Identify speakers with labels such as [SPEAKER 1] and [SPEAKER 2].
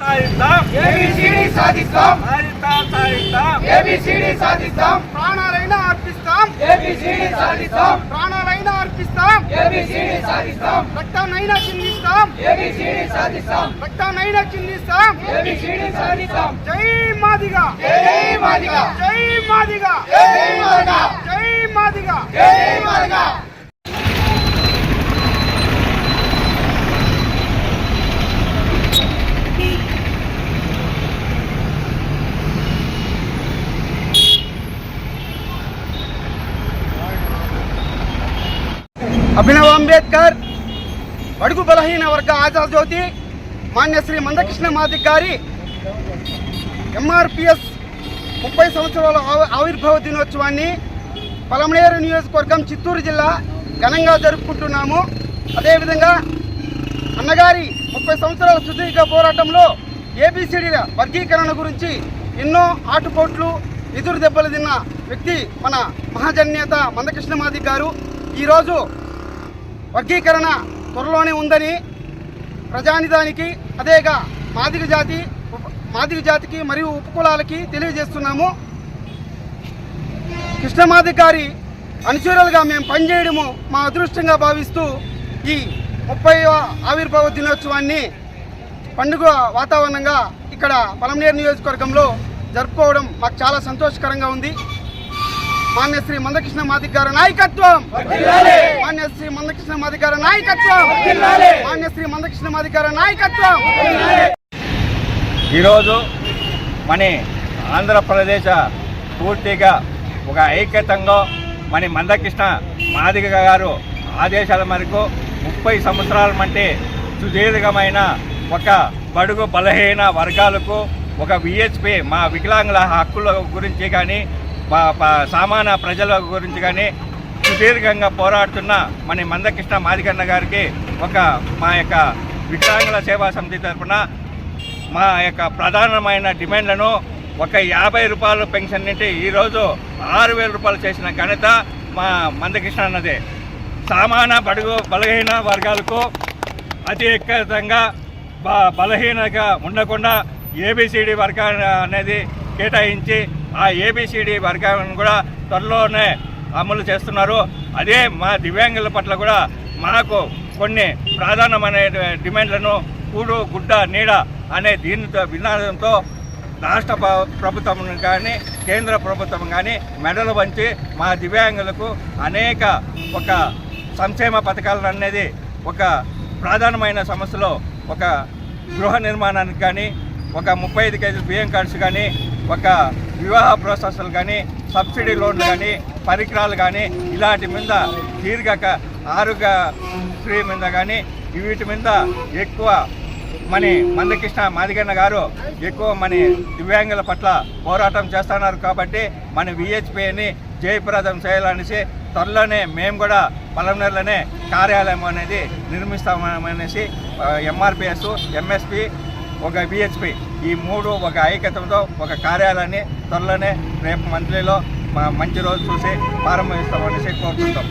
[SPEAKER 1] సాధిస్తాం
[SPEAKER 2] ఏబిసిడి సాధిస్తాం
[SPEAKER 1] సాధిస్తాం సాధిస్తాం
[SPEAKER 2] ఏబిసిడి సాధిస్తాం
[SPEAKER 1] ప్రాణాలైనా అర్పిస్తాం
[SPEAKER 2] ఏబిసిడి సాధిస్తాం
[SPEAKER 1] ప్రాణాలైనా అర్పిస్తాం
[SPEAKER 2] ఏబిసిడి సాధిస్తాం.
[SPEAKER 1] రక్తాన్నైనా చిందిస్తాం.
[SPEAKER 2] ఏబిసిడి సాధిస్తాం.
[SPEAKER 1] రక్తాన్నైనా చిందిస్తాం.
[SPEAKER 2] ఏబిసిడి సాధిస్తాం.
[SPEAKER 1] జై మాదిగా.
[SPEAKER 2] జై మాదిగా.
[SPEAKER 1] జై మాదిగా.
[SPEAKER 2] జై మాదిగా
[SPEAKER 1] జై మాదిగా అభినవ్ అంబేద్కర్ బడుగు బలహీన వర్గ ఆజాద్ జ్యోతి మాన్య శ్రీ మందకృష్ణ మాదిక్ గారి ఎంఆర్పిఎస్ ముప్పై సంవత్సరాల ఆవిర్భావ దినోత్సవాన్ని పలమనేరు నియోజకవర్గం చిత్తూరు జిల్లా ఘనంగా జరుపుకుంటున్నాము. అదేవిధంగా అన్నగారి ముప్పై సంవత్సరాల సుదీర్ఘ పోరాటంలో ఏబిసిడీల వర్గీకరణ గురించి ఎన్నో ఆటుపోట్లు ఎదురు దెబ్బలు తిన్న వ్యక్తి మన మహాజన్నేత మందకృష్ణ మాదిక్ గారు ఈరోజు వర్గీకరణ త్వరలోనే ఉందని ప్రజానిదానికి అదేగా మాదిరి జాతి ఉప- జాతికి మరియు ఉపకులాలకి తెలియజేస్తున్నాము. కృష్ణమాధికారి గారి అనుచరులుగా మేము పనిచేయడము మా అదృష్టంగా భావిస్తూ ఈ ముప్పై ఆవిర్భావ దినోత్సవాన్ని పండుగ వాతావరణంగా ఇక్కడ పలమనేరు నియోజకవర్గంలో జరుపుకోవడం మాకు చాలా సంతోషకరంగా ఉంది. మాన్య శ్రీ మందకృష్ణ మాదిక్ గారి నాయకత్వం మాన్య శ్రీ మందకృష్ణ మాదిక్ గారి నాయకత్వం మాన్య శ్రీ మందకృష్ణ మాదిక్ గారి నాయకత్వం
[SPEAKER 3] ఈరోజు మన ఆంధ్రప్రదేశ్ పూర్తిగా ఒక ఐక్యతంగా మన మందకృష్ణ మాదిగ గారు ఆదేశాల మేరకు ముప్పై సంవత్సరాల మంటే సుదీర్ఘమైన ఒక బడుగు బలహీన వర్గాలకు ఒక విహెచ్పి మా వికలాంగుల హక్కుల గురించి కానీ సామాన్య ప్రజల గురించి కానీ సుదీర్ఘంగా పోరాడుతున్న మన మందకృష్ణ మాదికన్న గారికి ఒక మా యొక్క వికలాంగుల సేవా సమితి తరఫున మా యొక్క ప్రధానమైన డిమాండ్లను ఒక యాభై రూపాయల పెన్షన్ నుండి ఈరోజు ఆరు వేల రూపాయలు చేసిన ఘనత మా మందకృష్ణ అన్నదే. సామాన్య బడుగు బలహీన వర్గాలకు అతి బ బలహీనగా ఉండకుండా ఏబిసిడి వర్గాన్ని అనేది కేటాయించి ఆ ఏబిసిడి వర్గాన్ని కూడా త్వరలోనే అమలు చేస్తున్నారు. అదే మా దివ్యాంగుల పట్ల కూడా మాకు కొన్ని ప్రధానమైన డిమాండ్లను కూడు గుడ్డ నీడ అనే దీనితో వినాదంతో రాష్ట్ర ప్రభుత్వం కానీ కేంద్ర ప్రభుత్వం కానీ మెడలు వంచి మా దివ్యాంగులకు అనేక ఒక సంక్షేమ పథకాలను అనేది ఒక ప్రధానమైన సమస్యలో ఒక గృహ నిర్మాణానికి కానీ ఒక ముప్పై ఐదు కేజీల బియ్యం కార్డ్స్ కానీ ఒక వివాహ ప్రాసెస్లు కానీ సబ్సిడీ లోన్లు కానీ పరికరాలు కానీ ఇలాంటి మీద దీర్ఘక ఆరోగ్య శ్రీ మీద కానీ వీటి మీద ఎక్కువ మన మందకృష్ణ మాదిగన్న గారు ఎక్కువ మన దివ్యాంగుల పట్ల పోరాటం చేస్తున్నారు కాబట్టి మన విహెచ్పిని జయప్రదం చేయాలనేసి త్వరలోనే మేము కూడా పలమనేరులోనే కార్యాలయం అనేది నిర్మిస్తామనేసి ఎంఆర్పిఎస్ ఎంఎస్పి ఒక విహెచ్పి ఈ మూడు ఒక ఐక్యతతో ఒక కార్యాలయాన్ని త్వరలోనే రేపు మంత్లీలో మంచి రోజు చూసి ప్రారంభిస్తామనేసి కోరుకుంటాం.